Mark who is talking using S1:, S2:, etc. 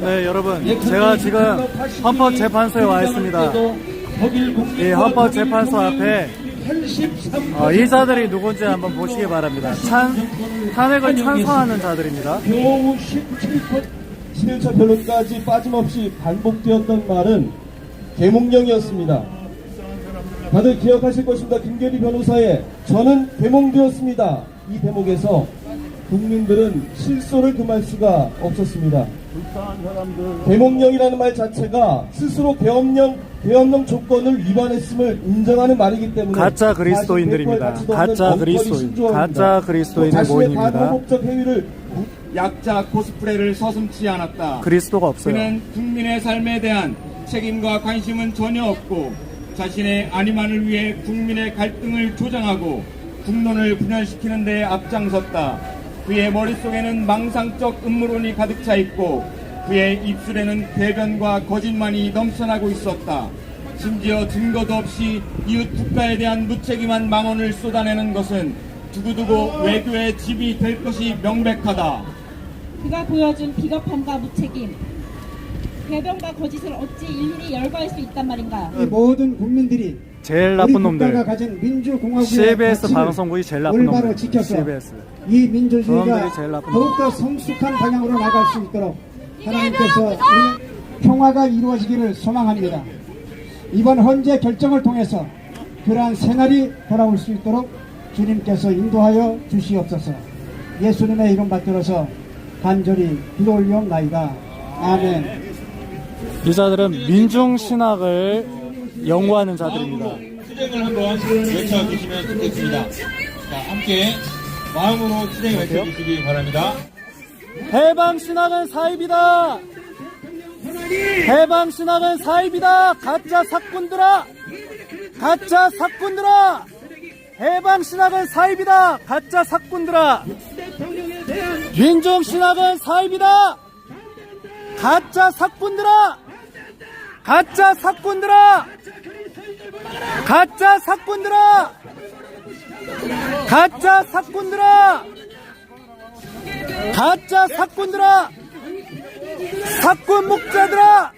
S1: 네, 여러분. 제가 지금 헌법 재판소에 와 있습니다. 이 헌법 재판소 앞에 어, 이 자들이 누군지 한번 보시기 바랍니다. 찬, 탄핵을 찬성하는 자들입니다.
S2: 겨우 17컷 11차 변론까지 빠짐없이 반복되었던 말은 계몽령이었습니다. 다들 기억하실 것입니다. 김계리 변호사의 저는 계몽되었습니다. 이 대목에서 국민들은 실소를 금할 수가 없었습니다. 계몽령이라는 말 자체가 스스로 계엄령, 계엄령 조건을 위반했음을 인정하는 말이기 때문에
S1: 가짜 그리스도인들입니다. 가짜 그리스도인. 가짜 그리스도인의 모임입니다.
S2: 다도목적 행위를
S3: 약자 코스프레를 서슴지 않았다.
S1: 그리스도가 없어요.
S3: 그는 국민의 삶에 대한 책임과 관심은 전혀 없고 자신의 안위만을 위해 국민의 갈등을 조장하고 국론을 분열시키는 데 앞장섰다. 그의 머릿속에는 망상적 음모론이 가득 차 있고 그의 입술에는 배변과 거짓말이 넘쳐나고 있었다. 심지어 증거도 없이 이웃 국가에 대한 무책임한 망언을 쏟아내는 것은 두고두고 외교의 집이 될 것이 명백하다.
S4: 그가 보여준 비겁함과 무책임, 배변과 거짓을 어찌 일일이 열거할 수 있단 말인가?
S5: 이 모든 국민들이
S1: 제일 나쁜 놈들. CBS 방송국이 제일 나쁜
S5: 올바로
S1: 놈들.
S5: 지켜서
S1: CBS.
S5: 이 민주주의가 더욱더 성숙한 방향으로 나갈 수 있도록 하나님께서 이 평화가 이루어지기를 소망합니다. 이번 헌재 결정을 통해서 그러한 새날이 돌아올 수 있도록 주님께서 인도하여 주시옵소서. 예수님의 이름 받들어서 간절히 기도 올리옵나이다. 아멘.
S1: 이 자들은 민중 신학을 연구하는 자들입니다.
S6: 투쟁을 한번 외쳐주시면 좋겠습니다. 자, 함께 마음으로 투쟁 외쳐주시기 바랍니다.
S1: 해방 신학은 사입이다! 해방 신학은 사입이다! 가짜 사꾼들아! 가짜 사꾼들아! 해방 신학은 사입이다! 가짜 사꾼들아! 민중 신학은 사입이다! 가짜 사꾼들아! 가짜 사꾼들아! 가짜 사꾼들아! 가짜 사꾼들아! 가짜 사꾼들아! 사꾼 목자들아!